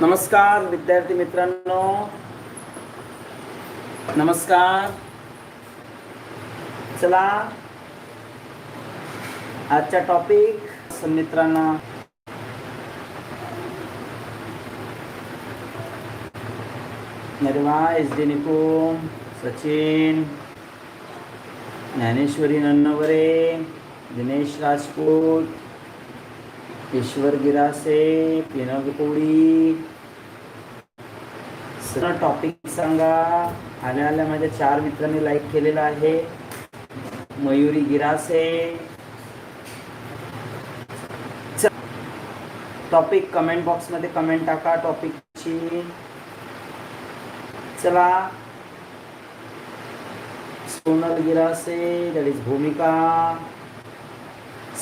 नमस्कार विद्यार्थी मित्रांनो. नमस्कार. चला. आजचा टॉपिक मित्रांना. निर्वा एस डी निकुम सचिन ज्ञानेश्वरी नन्नवरे दिनेश राजपूत ईश्वर गिरासे पिनग पोळी सर टॉपिक सांगा. आल्या आल्या माझ्या चार मित्रांनी लाईक केलेलं आहे. मयुरी गिरासे. टॉपिक कमेंट बॉक्समध्ये कमेंट टाका टॉपिकची चला. सोनल गिरासे दॅट इज भूमिका.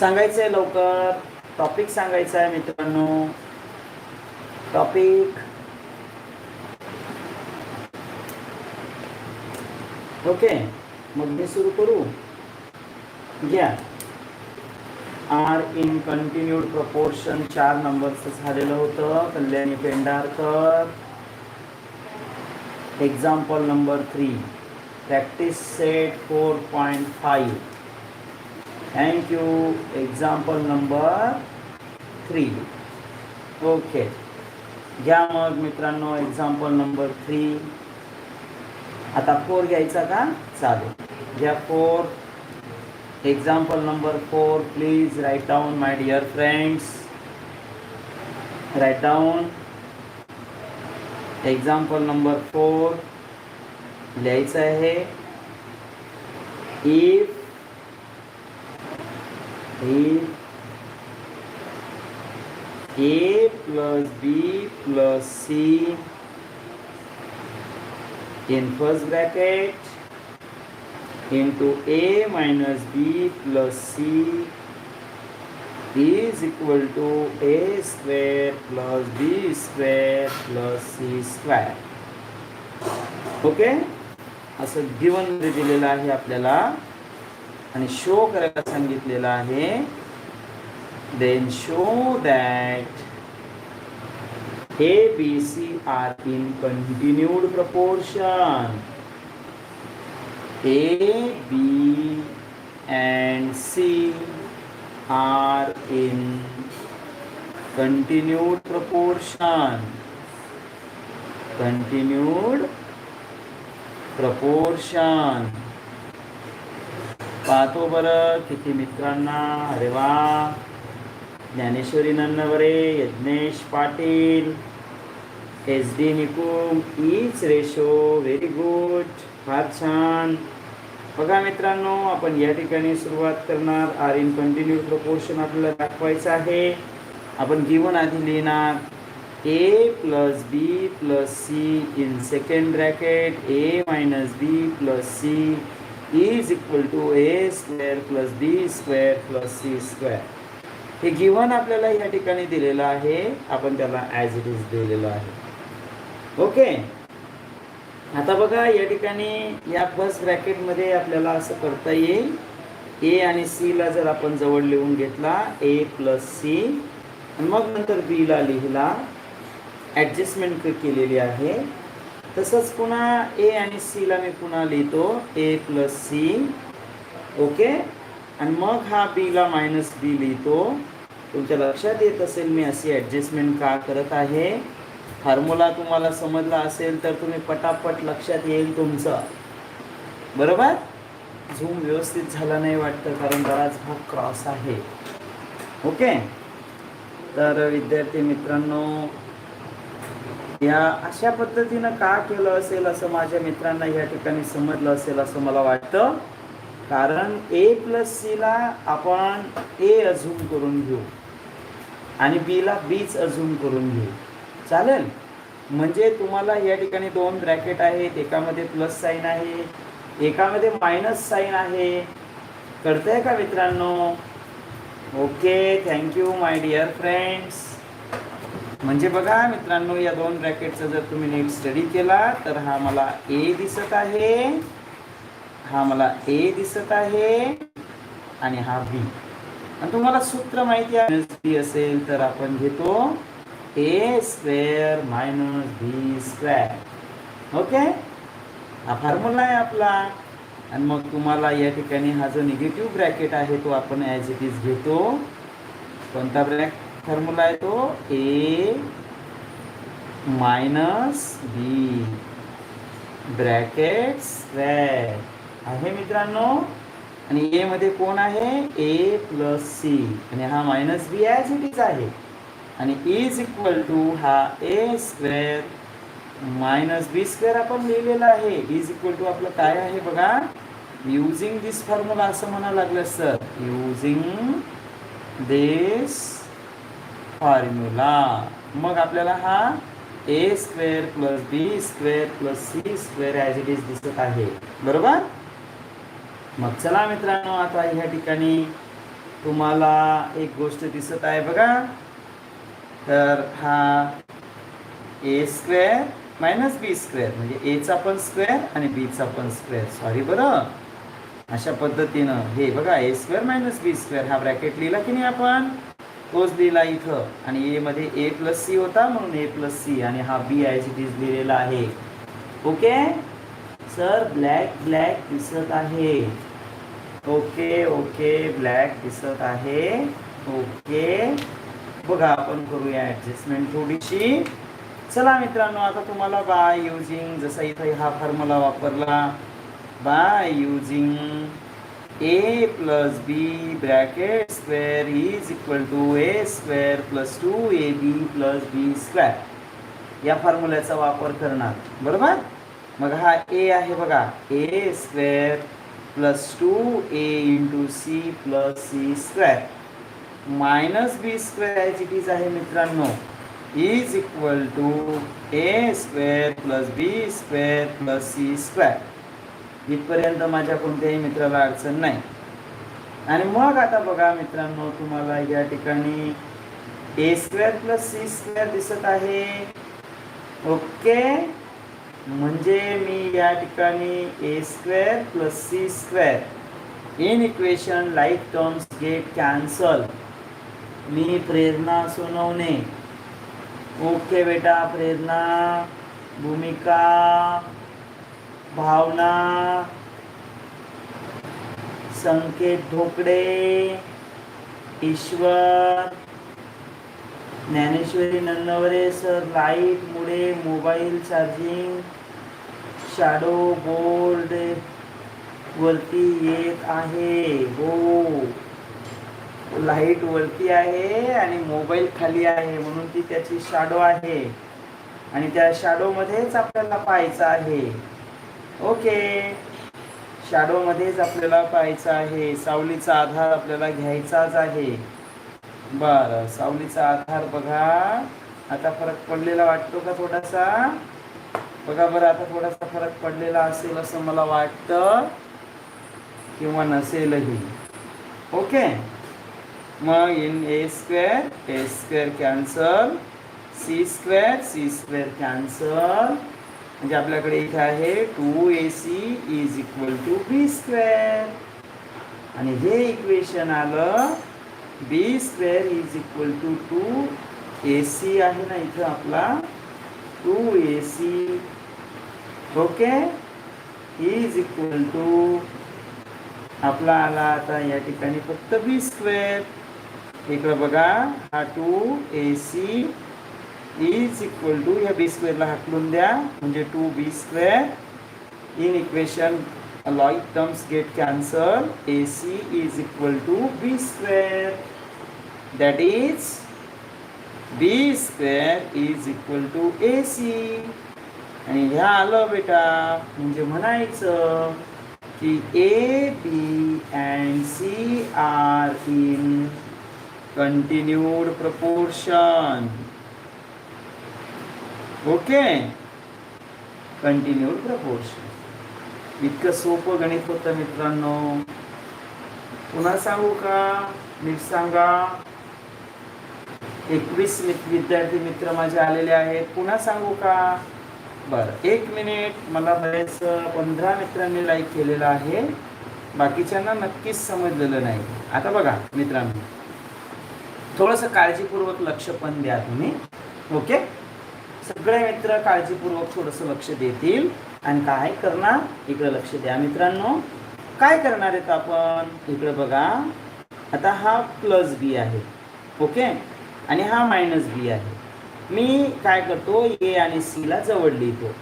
सांगायचं आहे लवकर. टॉपिक सांगायचा आहे मित्रांनो. टॉपिक ओके मग मी सुरू करू. घ्या. आर इन कंटिन्यूड प्रपोर्शन चार नंबरचं झालेलं होतं. Kalyani Pendharkar. Example number three practice set four point five thank you example number three okay घ्या मग मित्रांनो एक्झाम्पल नंबर थ्री आता फोर घ्यायचा का? चालेल. घ्या four. Example number four please write down my dear friends write down example number four लिहायचं आहे. If if a plus B plus C in first bracket into a minus b plus c is equal to a square plus b square plus c square okay असं given दिलेलं आहे आपल्याला आणि show करायला सांगितलेलं आहे then show that A B C are in continued proportion A B and C are in continued proportion continued proportion पाहतो बरं किती मित्रांना अरे वा Dnyaneshwari Nannaware Yadnyesh Patil S D Nikum each ratio very good फार छान. बघा मित्रांनो आपण या ठिकाणी सुरुवात करणार. आर इन कंटिन्यू प्रपोर्शन आपल्याला दाखवायचं आहे. आपण गिवन आधी लिहिणार. A plus B plus C in second bracket A minus B plus C is equal to A square plus B square plus C square हे गिवन आपल्याला या ठिकाणी दिलेलं आहे. आपण त्याला ॲज इट इज दिलेलं आहे. ओके. आता बघा या ठिकाणी या फर्स्ट ब्रॅकेटमध्ये आपल्याला असं करता येईल. ए आणि सीला जर आपण जवळ लिहून घेतला ए प्लस सी आणि मग नंतर बीला लिहिला. ॲडजस्टमेंट केलेली आहे. तसंच पुन्हा ए आणि सीला मी पुन्हा लिहितो. A plus C okay? आणि मग हा बीला मायनस बी लिहितो. तुमच्या लक्षात येत असेल मी अशी ॲडजस्टमेंट का करत आहे? फॉर्म्युला तुम्हाला समजला असेल तर तुम्ही पटापट लक्षात येईल तुमचं. बरोबर? झूम व्यवस्थित झाला नाही वाटतं कारण बराच भाग क्रॉस आहे. ओके तर विद्यार्थी मित्रांनो या अशा पद्धतीनं का केलं असेल असं माझ्या मित्रांना या ठिकाणी समजलं असेल असं मला वाटतं. कारण ए प्लस सीला आपण ए अझूम करून घेऊ. आणि बीला बीच अझूम करून घेऊ. चालेल? म्हणजे तुम्हाला या ठिकाणी दोन ब्रॅकेट आहेत एकामध्ये प्लस साईन आहे एकामध्ये मायनस साईन आहे. कळतंय का मित्रांनो? Okay thank you my dear friends म्हणजे बघा मित्रांनो या दोन ब्रॅकेटचा जर तुम्ही नीट स्टडी केला तर हा मला ए दिसत आहे हा मला ए दिसत आहे आणि हा बी आणि तुम्हाला सूत्र माहिती आहे बी असेल तर आपण घेतो A square minus B square okay हा फॉर्म्युला आहे आपला. आणि मग तुम्हाला या ठिकाणी हा जो निगेटिव्ह ब्रॅकेट आहे तो आपण ॲज इट इज घेतो. कोणता ब्रॅक फॉर्म्युला आहे तो A minus B bracket square आहे मित्रांनो? आणि एमध्ये कोण आहे? ए प्लस सी आणि हा minus B as it is आहे. आणि इज इक्वल टू हा A square minus B square आपण लिहिलेला आहे. इज इक्वल टू आपलं काय आहे बघा? युझिंग दिस फॉर्म्युला असं म्हणायला लागलं सर युझिंग दिस फॉर्म्युला मग आपल्याला हा A square plus B square plus C square as it is दिसत आहे. बरोबर? मग चला मित्रांनो आता ह्या ठिकाणी तुम्हाला एक गोष्ट दिसत आहे बघा. तर हा A square minus B square म्हणजे एचा पण स्क्वेअर आणि बीचा पण स्क्वेअर सॉरी बरं. अशा पद्धतीनं हे बघा A square minus B square हा ब्रॅकेट लिहिला की नाही आपण? तोच लिहिला इथं. आणि ए मध्ये ए प्लस सी होता म्हणून ए प्लस सी आणि हा बी आय सी डीज लिहिलेला आहे. ओके सर ब्लॅक ब्लॅक दिसत आहे. ओके ओके ब्लॅक दिसत आहे. ओके बघा आपण करूया ॲडजस्टमेंट थोडीशी. चला मित्रांनो आता तुम्हाला बाय युजिंग जसा इथं हा फॉर्म्युला वापरला by using A plus B bracket square is equal to A square plus two A B plus B square या फॉर्म्युल्याचा वापर करणार. बरोबर? मग हा ए आहे बघा. A square plus two A into C plus C square minus B square as it is आहे मित्रांनो. Is equal to A square plus B square plus C square इथपर्यंत माझ्या कोणत्याही मित्राला अडचण नाही. आणि मग आता बघा मित्रांनो तुम्हाला या ठिकाणी A square plus C square दिसत आहे. ओके? म्हणजे मी या ठिकाणी A square plus C square in equation like terms get cancel me Prerna सुनवणे. Okay बेटा प्रेरणा. भूमिका. भावना. संकेत ढोकडे ईश्वर. ज्ञानेश्वरी नन्नवरे सर. लाइट मुळे मोबाईल चार्जिंग. शॅडो बोर्ड वरती येत आहे. हो. लाइट वरती आहे आणि मोबाईल खाली आहे म्हणून ती त्याची शॅडो आहे. आणि त्या शॅडोमध्येच आपल्याला पाहायचं आहे. ओके शॅडोमध्येच आपल्याला पाहायचं आहे. सावलीचा आधार आपल्याला घ्यायचाच आहे. बरं सावलीचा आधार बघा. आता फरक पडलेला वाटतो का थोडासा? बघा बरं आता थोडासा फरक पडलेला असेल असं मला वाटतं किंवा नसेलही. ओके मग in A square A square cancel C square C square cancel. म्हणजे आपल्याकडे इथे आहे two A C is equal to B square. आणि हे इक्वेशन आलं B square is equal to two A C आहे ना इथं आपला. Two A C okay? Is equal to आपला आला आता या ठिकाणी फक्त बी स्क्वेअर. इकडं बघा हा two A C is equal to या बी स्क्वेअरला हाकलून द्या. म्हणजे two B square in equation like terms get cancel A C is equal to B square that is B square is equal to A C आणि ह्या आलं बेटा. म्हणजे म्हणायचं की A B and C are in continued proportion okay continued proportion इतकं सोपं गणित होतं मित्रांनो. पुन्हा सांगू का? नीट सांगा. एकवीस विद्यार्थी मित्र माझे आलेले आहेत. पुन्हा सांगू का? बरं एक मिनिट. मला बरेच पंधरा मित्रांनी लाईक केलेलं आहे. बाकीच्यांना नक्कीच समजलेलं नाही. आता बघा मित्रांनो. थोडंसं काळजीपूर्वक लक्ष पण द्या तुम्ही. ओके सगळे मित्र काळजीपूर्वक थोडंसं लक्ष देतील. आणि काय करणार? इकडे लक्ष द्या मित्रांनो. काय करणार आहेत आपण? इकडे बघा. आता हा प्लस बी आहे. ओके आणि हा मायनस बी आहे. मी काय करतो? ए आणि सीला जवळ लिहितो.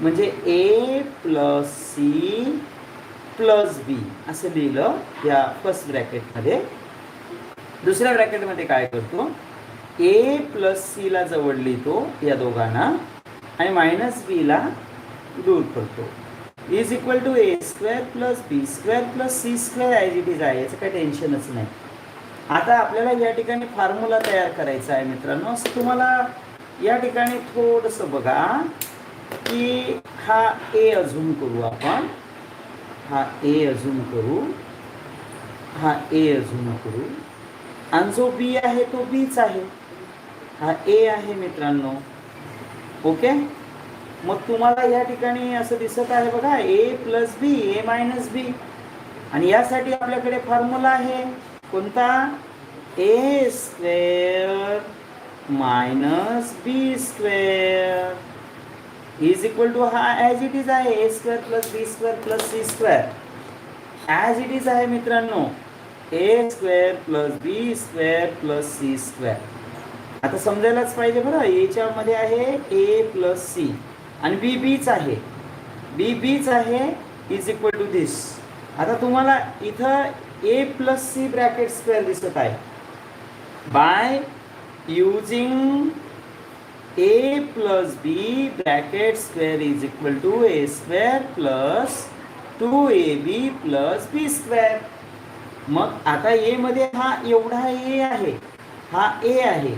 म्हणजे A plus C plus B असं लिहिलं या फर्स्ट ब्रॅकेटमध्ये दुसऱ्या ब्रॅकेटमध्ये काय करतो? ए प्लस सी ला जवळ लिहितो या दोघांना आणि मायनस बी ला दूर करतो. Is equal to A square plus B square plus C square I G is आहे. याचं काही टेन्शनच नाही. आता आपल्याला या ठिकाणी फॉर्म्युला तयार करायचा आहे मित्रांनो. असं तुम्हाला या ठिकाणी थोडंसं बघा की हा ए अजून करू आपण. हा ए अजून करू. हा ए अजून करू. आणि जो बी आहे तो बीच आहे. हा ए आहे मित्रांनो. ओके मग तुम्हाला या ठिकाणी असं दिसत आहे बघा ए प्लस बी ए मायनस बी आणि यासाठी आपल्याकडे फॉर्म्युला आहे कोणता? A square minus B square is equal to हा ॲज इट इज आहे. A square plus B square plus C square as it is आहे मित्रांनो. A square plus B square plus C square आता समजायलाच पाहिजे बरं याच्यामध्ये आहे ए प्लस सी आणि बी बीच आहे. बी बीच आहे इज इक्वल टू दिस आता तुम्हाला इथं A plus C bracket square दिसत आहे. By using A plus B bracket square is equal to A square plus two A B plus B square मग आता ए मध्ये हा एवढा ए आहे. हा ए आहे.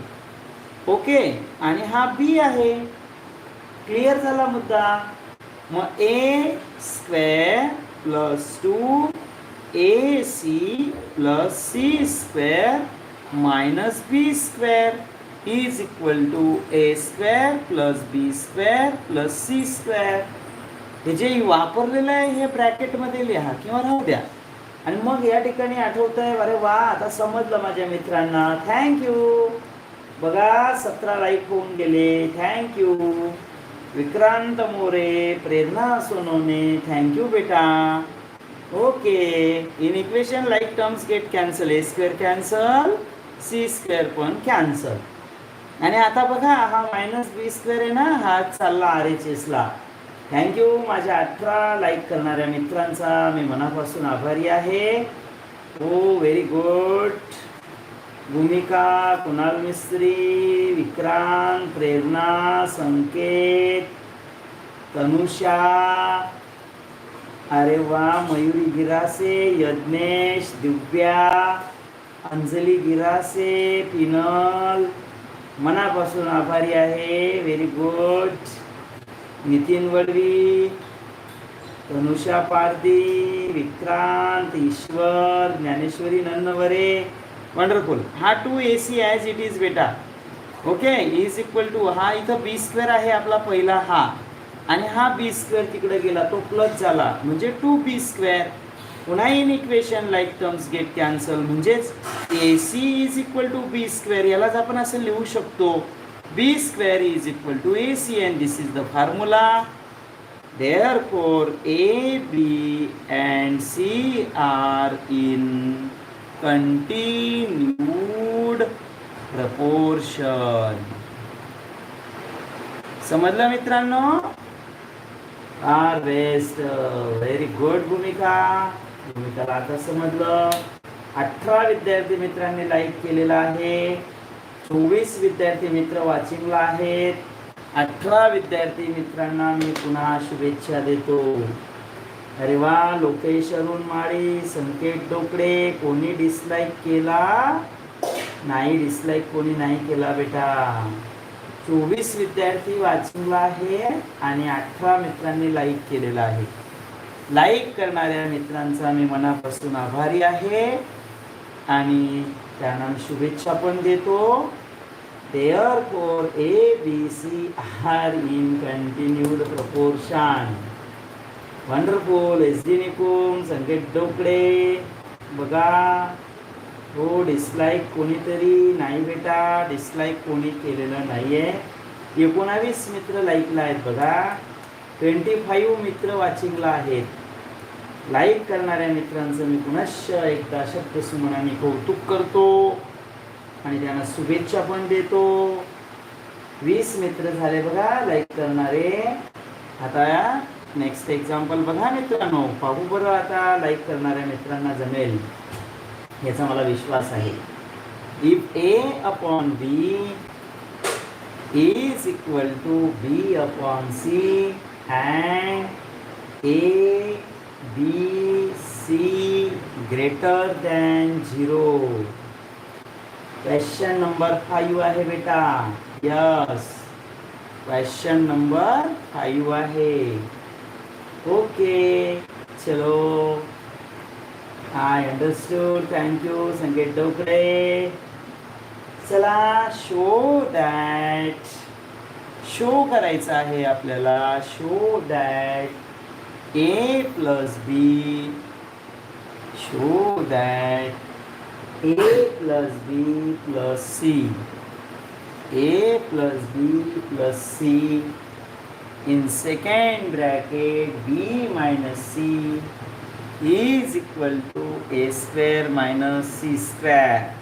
ओके आणि हा बी आहे. क्लिअर झाला मुद्दा? मग A square plus two A C plus C square minus B square is equal to A square plus B square plus C square हे जे वापरलेलं आहे हे ब्रॅकेटमध्ये लिहा किंवा राहू द्या. आणि मग या ठिकाणी आठवत आहे अरे वा आता समजलं माझ्या मित्रांना. थँक्यू बघा सतरा लाईक होऊन गेले. Thank you Vikrant More Prerna Sonawane thank you बेटा. Okay in equation like terms get cancel A square cancel C square पण कॅन्सल आणि आता बघा हा मायनस बी स्क्वेअर आहे ना हा चालला आर एच एसला थँक्यू माझ्या अठरा लाईक करणाऱ्या मित्रांचा मी मनापासून आभारी आहे. हो व्हेरी गुड भूमिका कुणाल मिस्त्री विक्रांत प्रेरणा संकेत तनुषा अरे वा मयुरी गिरासे यज्ञेश दिव्या अंजली गिरासे पिनल मनापासून आभारी आहे. Very good Nitin Vadvi Tanusha Pardi Vikrant Ishwar Dnyaneshwari Nannaware. Wonderful हा two A C as it is बेटा. ओके इज इक्वल टू हा इथं बी स्क्वेअर आहे आपला पहिला हा. आणि हा बी स्क्वेअर तिकडे गेला तो प्लस झाला. म्हणजे टू बी स्क्वेअर पुन्हा in equation like terms get cancel म्हणजेच A C is equal to B square यालाच आपण असं लिहू शकतो. B square is equal to A C and this is the formula therefore a b and c are in continued proportion. समजलं मित्रांनो? R best very good भूमिका. भूमिकाला आता समजलं. अठरा विद्यार्थी मित्रांनी लाईक केलेला आहे. चोवीस विद्यार्थी मित्र वाचिंगला आहेत. अठरा विद्यार्थी मित्रांना मी पुन्हा शुभेच्छा देतो. अरे वा लोकेश अरुण माळी संकेत डोकडे कोणी डिसलाईक केला? नाही डिसलाईक कोणी नाही केला बेटा. चोवीस विद्यार्थी वाचिंगला आहे आणि अठरा मित्रांनी लाईक केलेला आहे. लाईक करणाऱ्या मित्रांचा मी मनापासून आभारी आहे. आणि त्यांना मी शुभेच्छा पण देतो. Therefore, A B C are in continued proportion wonderful S D Nikum Sanket Dokde बघा हो डिसलाईक कोणीतरी नाही बेटा डिसलाईक कोणी केलेलं नाही आहे एकोणावीस मित्र लाईकला आहेत बघा. ट्वेंटी फाईव्ह मित्र वाचिंगला आहेत. लाईक करणाऱ्या मित्रांचं मी पुनश्च एकदा शब्द सुमनाने कौतुक करतो आणि त्यांना शुभेच्छा पण देतो. वीस मित्र झाले बघा लाईक करणारे. आता नेक्स्ट एक्झाम्पल बघा मित्रांनो. पाहू बरं आता लाईक करणाऱ्या मित्रांना जमेल. याचा मला विश्वास आहे. If A upon B is equal to B upon C and A B C greater than zero question number five आहे बेटा. यस क्वेश्चन नंबर फाईव्ह आहे. ओके चलो. I understood thank you Sanket Dokre. चला show that show करायचं आहे आपल्याला. Show that a plus b show that a plus b plus c a plus b plus c in second bracket b minus c is equal to a square minus c square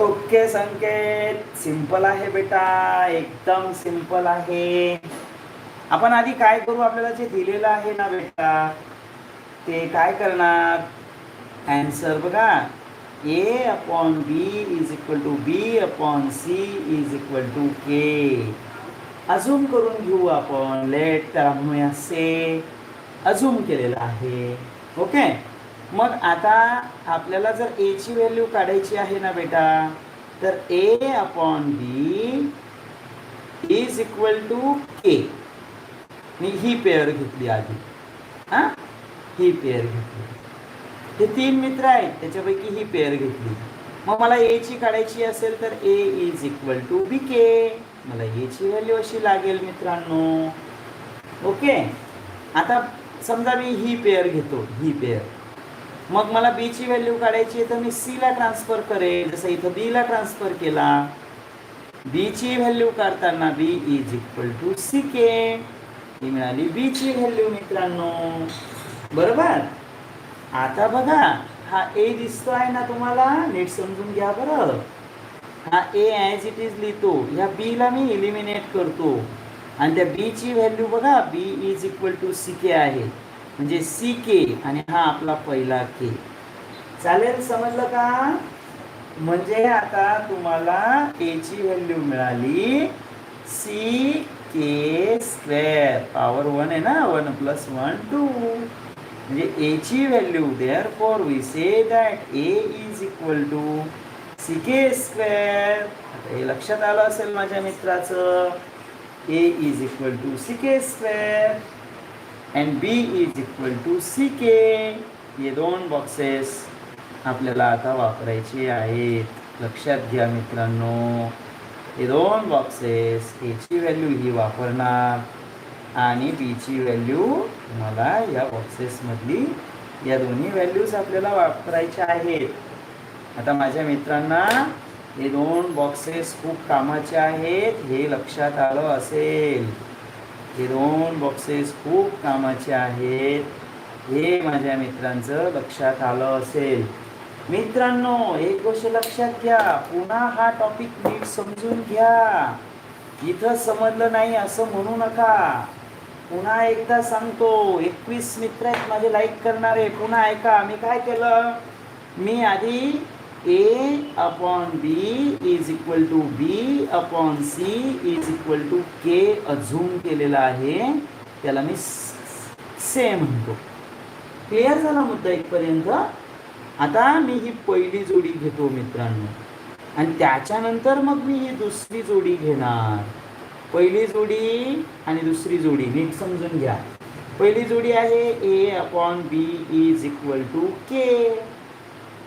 okay Sanket simple आहे बेटा एकदम simple आहे आपण आधी काय करू? आपल्याला जे दिलेलं आहे ना बेटा ते काय करणार? अँसर बघा. A upon B is equal to B upon C is equal to K assume करून घेऊ आपण. लेट त्याला म्हणूया से अजूम केलेलं आहे. ओके मग आता आपल्याला जर ए ची व्हॅल्यू काढायची आहे ना बेटा तर A upon B is equal to K मी ही पेअर घेतली आधी. हां? ही पेअर घेतली. हे तीन मित्र आहेत त्याच्यापैकी ही पेअर घेतली. मग मला ए ची काढायची असेल तर A is equal to B K मला याची व्हॅल्यू अशी लागेल मित्रांनो. ओके आता समजा मी ही पेअर घेतो ही पेअर. मग मला बी ची व्हॅल्यू काढायची आहे तर मी सी ला ट्रान्सफर करेल. जसं इथं बी ला ट्रान्सफर केला. बी ची व्हॅल्यू काढताना B is equal to C K ही मिळाली. बी ची व्हॅल्यू मित्रांनो. बरोबर? आता बघा हा ए दिसतो आहे ना तुम्हाला? नीट समजून घ्या बरं. हा ए ॲज इट इज लिहितो. ह्या बीला मी इलिमिनेट करतो. आणि त्या बीची व्हॅल्यू बघा B is equal to C K आहे. म्हणजे सी के आणि हा आपला पहिला के चालेल? समजलं का? म्हणजे आता तुम्हाला ए ची व्हॅल्यू मिळाली. C A square. Power one आहे ना? One plus one two. म्हणजे ए ची value. Therefore we say that A is equal to C K square हे लक्षात आलं असेल माझ्या मित्राचं? A is equal to C K square and B is equal to C K हे दोन बॉक्सेस आपल्याला आता वापरायचे आहेत. लक्षात घ्या मित्रांनो. हे दोन बॉक्सेस एची व्हॅल्यू ही वापरणार. आणि बीची व्हॅल्यू मला या बॉक्सेसमधली या दोन्ही व्हॅल्यूज आपल्याला वापरायच्या आहेत. आता माझ्या मित्रांना हे दोन बॉक्सेस खूप कामाचे आहेत हे लक्षात आलं असेल. हे दोन बॉक्सेस खूप कामाचे आहेत. हे माझ्या मित्रांचं लक्षात आलं असेल. मित्रांनो एक गोष्ट लक्षात घ्या. पुन्हा हा टॉपिक नीट समजून घ्या. इथं समजलं नाही असं म्हणू नका. पुन्हा एकदा सांगतो एकवीस मित्र आहेत माझे लाईक करणारे. पुन्हा ऐका मी काय केलं? मी आधी A upon B is equal to B upon C is equal to K assume केलेला आहे. त्याला मी से म्हणतो. क्लिअर झाला मुद्दा इथपर्यंत? आता मी ही पहिली जोडी घेतो मित्रांनो. आणि त्याच्यानंतर मग मी ही दुसरी जोडी घेणार. पहिली जोडी आणि दुसरी जोडी नीट समजून घ्या. पहिली जोडी आहे A upon B is equal to K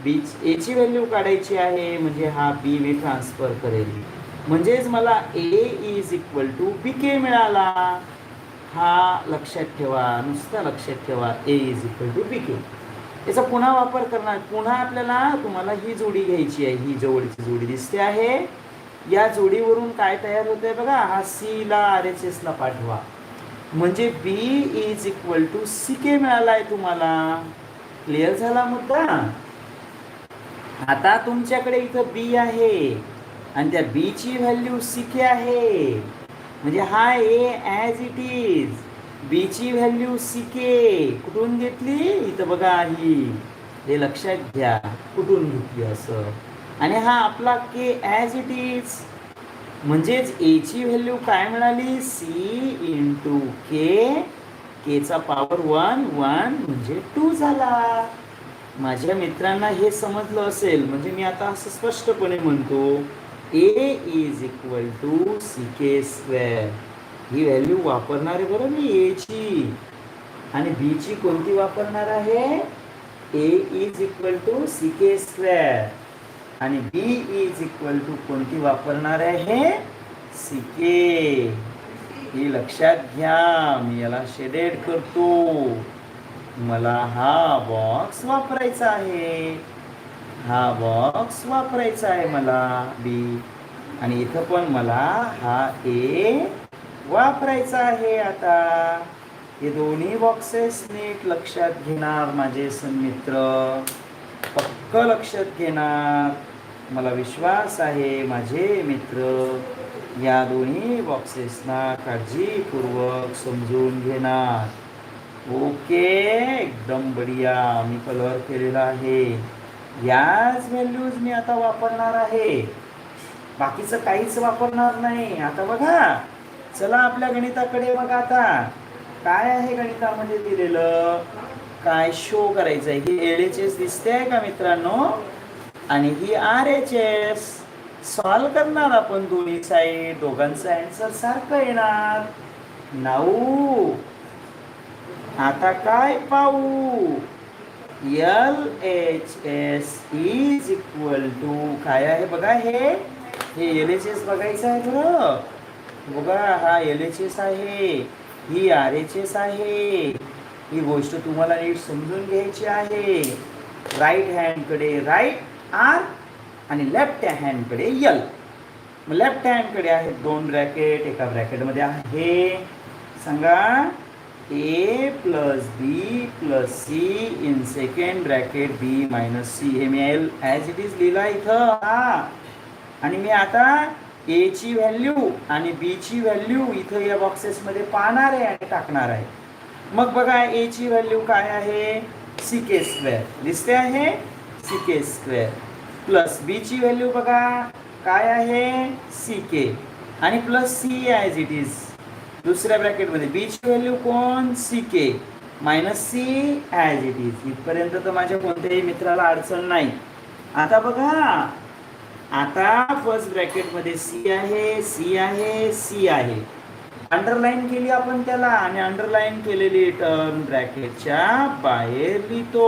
B एची व्हॅल्यू काढायची आहे म्हणजे हा बी मी ट्रान्सफर करेल. म्हणजेच मला A is equal to B K मिळाला. हा लक्षात ठेवा नुसता लक्षात ठेवा A is equal to B K याचा पुन्हा वापर करणार. पुन्हा आपल्याला तुम्हाला ही जोडी घ्यायची आहे. ही जवळची जोडी दिसते आहे. या जोडीवरून काय तयार होतंय बघा? हा सी ला आर एच एस ला पाठवा. म्हणजे B is equal to C K मिळालाय तुम्हाला. क्लिअर झाला मुद्दा? आता तुमच्याकडे इथं बी आहे. आणि त्या बी ची व्हॅल्यू सी के आहे. म्हणजे हा A as it is B ची व्हॅल्यू सी के कुठून घेतली? इथं बघा ही. हे लक्षात घ्या. कुठून घेतली असं? आणि हा आपला के ॲज इट इज म्हणजेच ए ची व्हॅल्यू काय मिळाली सी इंटू के केचा पॉवर वन वन म्हणजे टू झाला. माझ्या मित्रांना हे समजलं असेल. म्हणजे मी आता असं स्पष्टपणे म्हणतो. A is equal to C K square he value वापरणार आहे बरं मी ए ची. आणि बी ची कोणती वापरणार आहे? A is equal to C K square आणि बी इज इक्वल टू कोणती वापरणार आहे? सी के ही लक्षात घ्या मी याला शेडेड करतो. मला हा बॉक्स वापरायचा आहे. हा बॉक्स वापरायचा आहे मला बी आणि इथं पण मला हा ए वापरायचा आहे आता. हे दोन्ही बॉक्सेस नीट लक्षात घेणार माझे सन्मित्र. पक्क लक्षात घेणार. मला विश्वास आहे माझे मित्र. या दोन्ही बॉक्सेसना काळजीपूर्वक समजून घेणार. ओके एकदम बढिया. मी कलर केलेला आहे. याच व्हॅल्यूज मी आता वापरणार आहे. बाकीचं काहीच वापरणार नाही. आता बघा. चला आपल्या गणिताकडे मग आता. काय आहे गणितामध्ये दिलेलं? काय शो करायचं आहे ही एल एच एस दिसते आहे का मित्रांनो? आणि ही आर एच एस सॉल्व करणार आपण दोन्ही साईड दोघांचा अँसर सारखं येणार. नाऊ. आता काय पाहू? L H S is equal to काय आहे बघा हे? हे एल एच एस बघायचं आहे बरं. बघा हा एल एच एस आहे ही आर एच एस आहे. ही गोष्ट तुम्हाला नीट समजून घ्यायची आहे. राईट हँडकडे राईट आर आणि लेफ्ट हँडकडे यल मग लेफ्ट हँडकडे आहेत दोन ब्रॅकेट एका ब्रॅकेटमध्ये आहे. सांगा A plus B plus C in second bracket B minus C हे मी एल ॲज इट इज लिहिला इथं. हा. आणि मी आता ए ची व्हॅल्यू आणि बी ची व्हॅल्यू इथं या बॉक्सेसमध्ये पाहणार आहे आणि टाकणार आहे. मग बघा ए ची व्हॅल्यू काय आहे? सी के स्क्वेअर दिसते आहे? C K square plus B ची व्हॅल्यू बघा काय आहे? सी के आणि plus C as it is दुसऱ्या ब्रॅकेटमध्ये बी ची व्हॅल्यू कोण? C K minus C as it is इथपर्यंत तर माझ्या कोणत्याही मित्राला अडचण नाही. आता बघा आता फर्स्ट ब्रॅकेटमध्ये सी आहे सी आहे सी आहे. अंडरलाईन केली आपण त्याला आणि अंडरलाईन केलेली टर्म ब्रॅकेटच्या बाहेर लिहितो.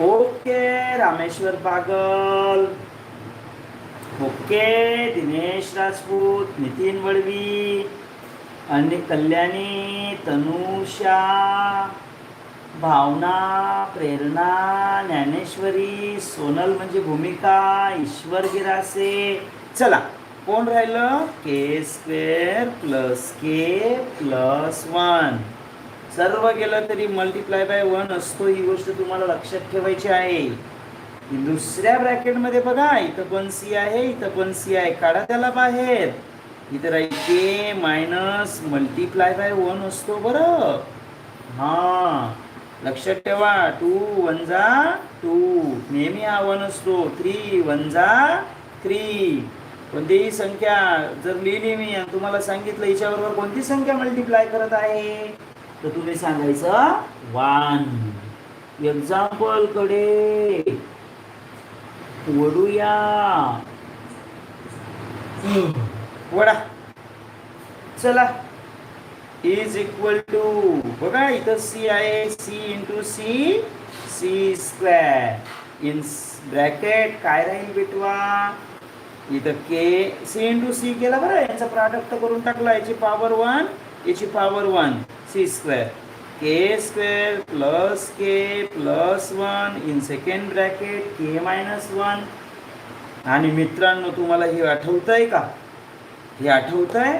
ओके रामेश्वर पागल. ओके दिनेश राजपूत नितीन वळवी आणि कल्याणी तनुषा. भावना प्रेरणा ज्ञानेश्वरी सोनल म्हणजे भूमिका ईश्वर गिरासे. चला कोण राहिलं? K square plus K plus one सर्व गेलं तरी मल्टिप्लाय बाय वन असतो ही गोष्ट तुम्हाला लक्षात ठेवायची आहे. दुसऱ्या ब्रॅकेटमध्ये बघा इथं पण सी आहे इथं पण सी आहे. काढा त्याला बाहेर. इथं राहील K minus multiply by one असतो बरं. हा. लक्षात ठेवा. टू वन जा टू. नेहमी हा वन असतो. थ्री वन जा थ्री. कोणतीही संख्या जर लिहिली मी आणि तुम्हाला सांगितलं हिच्याबरोबर कोणती संख्या मल्टिप्लाय करत आहे? तर तुम्ही सांगायचं वन एक्झाम्पलकडे. वडूया वडा चला. इज इक्वल टू बघा इथं सी आहे. C into C C square in bracket काय राहील बिटवा? इथं के सी इंटू सी केला बरं. यांचा प्रॉडक्ट करून टाकला. याची पॉवर वन याची power one C square K square plus K plus one in second bracket K minus one आणि मित्रांनो तुम्हाला हे आठवत आहे का? हे आठवत आहे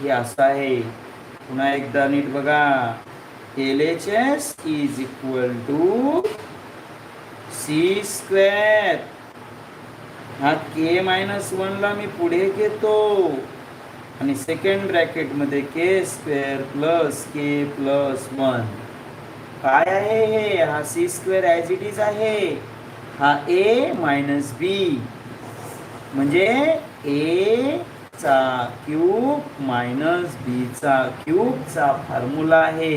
हे असं आहे. पुन्हा एकदा नीट बघा. L H S is equal to C square हा के मायनस वनला मी पुढे घेतो. आणि second ब्रॅकेटमध्ये K square plus K plus one काय आहे हे? हा C square as it is आहे. हा ए मायनस बी म्हणजे ए चा क्यूब मायनस बीचा क्यूबचा फॉर्म्युला आहे.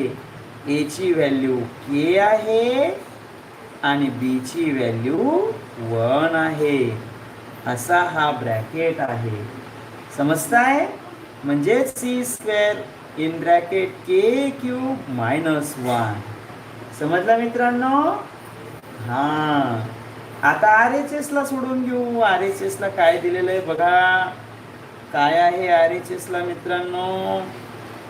ए ची व्हॅल्यू के आहे आणि बी ची व्हॅल्यू वन आहे. असा हा ब्रॅकेट आहे. समजताय? म्हणजे C square in bracket K cube minus one समजलं मित्रांनो? हा. आता आर एच एस ला सोडून घेऊ. आर एच एस ला काय दिलेलं आहे बघा. काय आहे आर एच एसला मित्रांनो?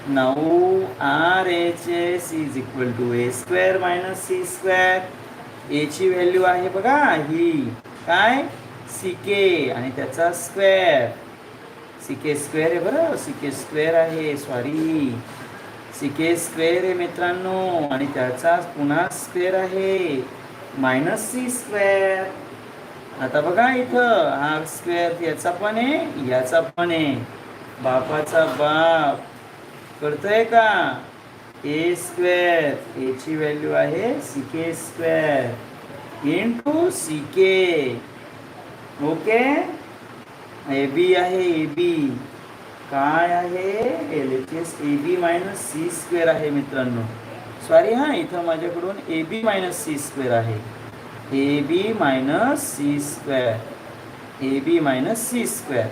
नऊ R H S is equal to A square minus C square एची व्हॅल्यू आहे बघा ही. काय? सी के आणि त्याचा स्क्वेअर सी के स्क्वेअर आहे बरं? सी के स्क्वेअर आहे सॉरी सी के स्क्वेअर आहे मित्रांनो आणि त्याचा पुन्हा स्क्वेअर आहे. मायनस सी स्क्वेअर आता बघा इथं हा स्क्वेअर याचा पण आहे याचा पण आहे. बापाचा बाप. कळतोय का? ए स्क्वेअर ए ची व्हॅल्यू आहे C K square. In two C K. Okay? A B आहे ए बी. काय आहे? L H S A B minus C square आहे मित्रांनो. सॉरी हां इथं माझ्याकडून A B minus C square आहे. A B minus C square A B minus C square